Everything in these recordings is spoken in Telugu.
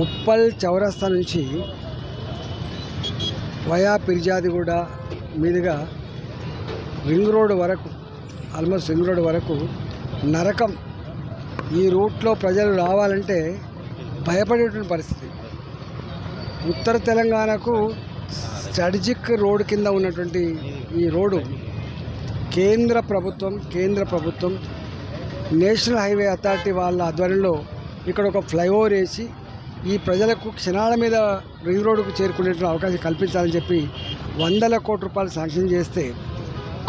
ఉప్పల్ చౌరస్తా నుంచి వయా పిర్జాదిగూడ మీదుగా రింగ్ రోడ్ వరకు ఆల్మోస్ట్ రింగ్ రోడ్ వరకు నరకం ఈ రూట్లో ప్రజలు రావాలంటే భయపడేటువంటి పరిస్థితి. ఉత్తర తెలంగాణకు స్ట్రాటజిక్ రోడ్ కింద ఉన్నటువంటి ఈ రోడ్డు కేంద్ర ప్రభుత్వం కేంద్ర ప్రభుత్వం నేషనల్ హైవే అథారిటీ వాళ్ళ ఆధ్వర్యంలో ఇక్కడ ఒక ఫ్లైఓవర్ వేసి ఈ ప్రజలకు క్షణాల మీద రింగ్ రోడ్డుకు చేరుకునేటువంటి అవకాశం కల్పించాలని చెప్పి వందల కోట్ల రూపాయలు శాంక్షన్ చేస్తే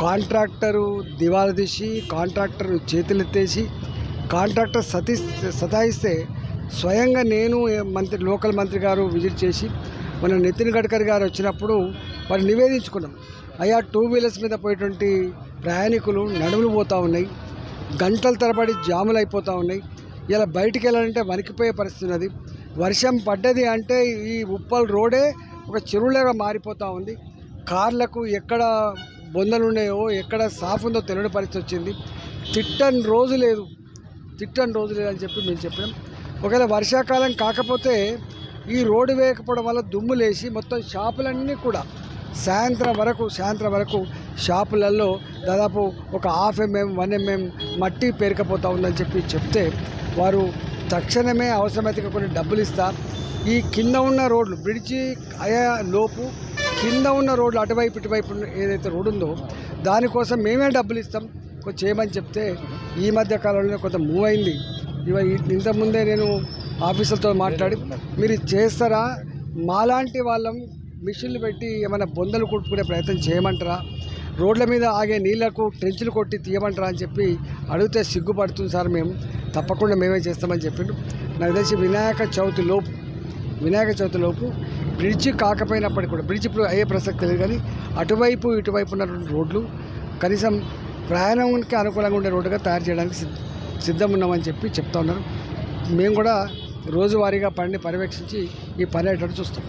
కాంట్రాక్టరు దివాలా తీసి కాంట్రాక్టర్ చేతులెత్తేసి కాంట్రాక్టర్ సతీ సతాయిస్తే స్వయంగా నేను మంత్రి లోకల్ మంత్రి గారు విజిట్ చేసి మన నితిన్ గడ్కరీ గారు వచ్చినప్పుడు వారు నివేదించుకున్నాం. అయ్యా టూ వీలర్స్ మీద పోయేటువంటి ప్రయాణికులు నడుములు పోతూ ఉన్నాయి గంటల తరబడి జాములు అయిపోతూ ఉన్నాయి. ఇలా బయటికి వెళ్ళాలంటే వణికిపోయే పరిస్థితి ఉన్నది. వర్షం పడ్డది అంటే ఈ ఉప్పల్ రోడే ఒక చెరువులాగా మారిపోతూ ఉంది. కార్లకు ఎక్కడ బొందలు ఉన్నాయో ఎక్కడ సాఫ్ ఉందో తెలియని పరిస్థితి వచ్చింది. తిట్టని రోజు లేదు. తిట్టని రోజు లేదని చెప్పి మేము చెప్పినాం ఒకవేళ వర్షాకాలం కాకపోతే ఈ రోడ్డు వేయకపోవడం వల్ల దుమ్ము లేచి మొత్తం షాపులన్నీ కూడా సాయంత్రం వరకు సాయంత్రం వరకు షాపులలో దాదాపు ఒక హాఫ్ ఎంఎం వన్ ఎంఎం మట్టి పేరుకపోతా ఉందని చెప్పి చెప్తే వారు తక్షణమే అవసరమైతే కొన్ని డబ్బులు ఇస్తా. ఈ కింద ఉన్న రోడ్లు బ్రిడ్జి అయ్యా లోపు కింద ఉన్న రోడ్లు అటువైపు ఇటువైపు ఏదైతే రోడ్డు ఉందో దానికోసం మేమే డబ్బులు ఇస్తాం. కొంచెం చేయమని చెప్తే ఈ మధ్య కాలంలో కొంత మూవ్ అయింది. ఇవ ఇంతకుముందే నేను ఆఫీసర్తో మాట్లాడి మీరు చేస్తారా? మాలాంటి వాళ్ళం మిషన్లు పెట్టి ఏమైనా బొందలు కొట్టుకునే ప్రయత్నం చేయమంటారా? రోడ్ల మీద ఆగే నీళ్ళకు ట్రెంచులు కొట్టి తీయమంటారా అని చెప్పి అడిగితే సిగ్గుపడుతుంది సార్ మేము. తప్పకుండా మేమే చేస్తామని చెప్పిండు. నాకు తెలిసి వినాయక చవితి లోపు వినాయక చవితి లోపు బ్రిడ్జ్ కాకపోయినప్పటికీ కూడా బ్రిడ్జ్ ఇప్పుడు అయ్యే ప్రసక్తి లేదు కానీ అటువైపు ఇటువైపు ఉన్నటువంటి రోడ్లు కనీసం ప్రయాణానికి అనుకూలంగా ఉండే రోడ్డుగా తయారు చేయడానికి సిద్ధం ఉన్నామని చెప్పి చెప్తా ఉన్నారు. మేము కూడా రోజువారీగా పనిని పర్యవేక్షించి ఈ పని అయ్యేటట్టు చూస్తాం.